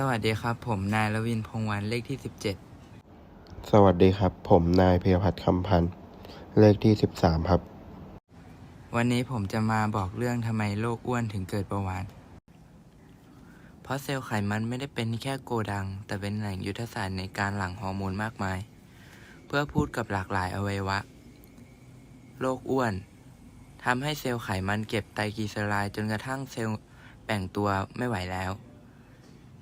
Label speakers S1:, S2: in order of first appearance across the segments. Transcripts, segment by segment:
S1: สวัสดีครับ ผมนายรวินพงษ์วันเลขที่
S2: สวัสดีครับ ผมนายเพยพัฒน์คำพันธ์เลขที่13ครับ
S1: 17วันนี้ผมจะมาบอกเรื่องทำไมโรคอ้วนถึงเกิดประวาน เพราะเซลล์ไขมันไม่ได้เป็นแค่โกดัง แต่เป็นแหล่งยุทธศาสตร์ในการหลั่งฮอร์โมนมากมาย เพื่อพูดกับหลากหลายอวัยวะโรคอ้วนทำให้เซลล์ไขมันเก็บไตรกลีเซอไรด์จนกระทั่งเซลล์แบ่งตัวไม่ไหวแล้ว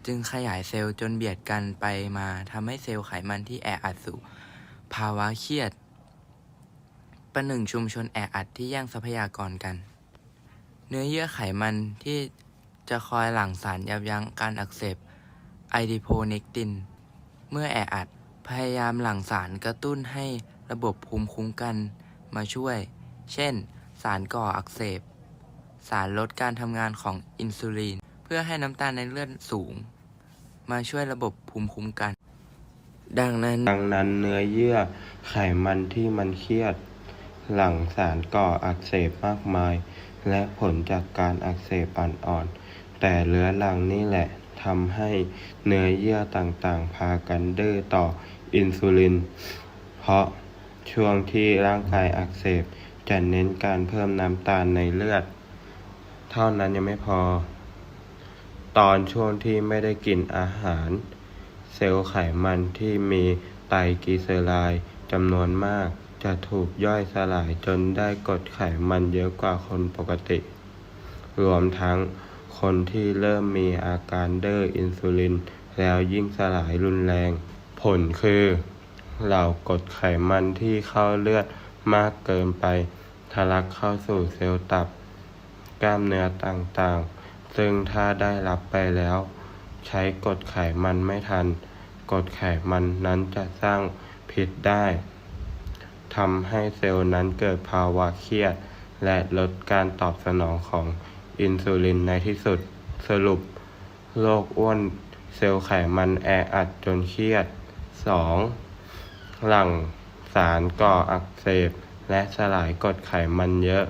S1: จึงขยายเซลล์จนเบียดกันไปมาทำให้เซลล์ไขมันที่แออัดสู่ภาวะเครียด ประหนึ่งชุมชนแออัดที่แย่งทรัพยากรกัน เนื้อเยื่อไขมันที่จะคอยหลั่งสารยับยั้งการอักเสบไอดิโพเนกติน เมื่อแออัดพยายามหลั่งสารกระตุ้นให้ระบบภูมิคุ้มกันมาช่วย เช่น สารก่ออักเสบ สารลดการทำงานของอินซูลิน เพื่อให้น้ำตาลในเลือดสูง มาช่วยระบบภูมิคุ้มกัน ดังนั้น
S2: ดังนั้นเนื้อเยื่อไขมันที่มันเครียด หลั่งสารก่ออักเสบมากมาย และผลจากการอักเสบอ่อนๆแต่เรื้อรังนี่แหละทำให้เนื้อเยื่อต่างๆ พากันดื้อต่ออินซูลิน เพราะช่วงที่ร่างกายอักเสบจะเน้นการเพิ่มน้ำตาลในเลือด เท่านั้นยังไม่พอ ตอนช่วงที่ไม่ได้กินอาหาร เซลล์ไขมันที่มีไตรกลีเซอไรด์จำนวนมาก จะถูกย่อยสลายจนได้กรดไขมันเยอะกว่าคนปกติ รวมทั้งคนที่เริ่มมีอาการเด้ออินซูลิน แล้วยิ่งสลายรุนแรง ผลคือ เหล่ากรดไขมันที่เข้าเลือดมากเกินไปทะลักเข้าสู่เซลล์ตับ กล้ามเนื้อต่างๆ ซึ่งถ้าได้รับไปแล้ว ใช้กดไขมันไม่ทัน กดไขมันนั้นจะสร้างพิษได้ทำให้เซลล์นั้นเกิดภาวะเครียด และลดการตอบสนองของอินซูลินในที่สุดสรุปโรคอ้วนเซลล์ไขมันแออัดจนเครียด 2. หลั่งสารก่ออักเสบ และสลายกรดไขมันเยอะ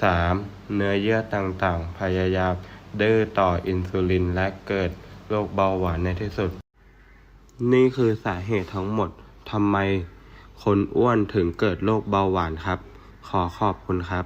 S2: 3. เนื้อเยื่อต่างๆ พยายาม ดื้อต่ออินซูลินและเกิดโรคเบาหวานในที่สุด นี่คือสาเหตุทั้งหมดทำไมคนอ้วนถึงเกิดโรคเบาหวานครับ ขอขอบคุณครับ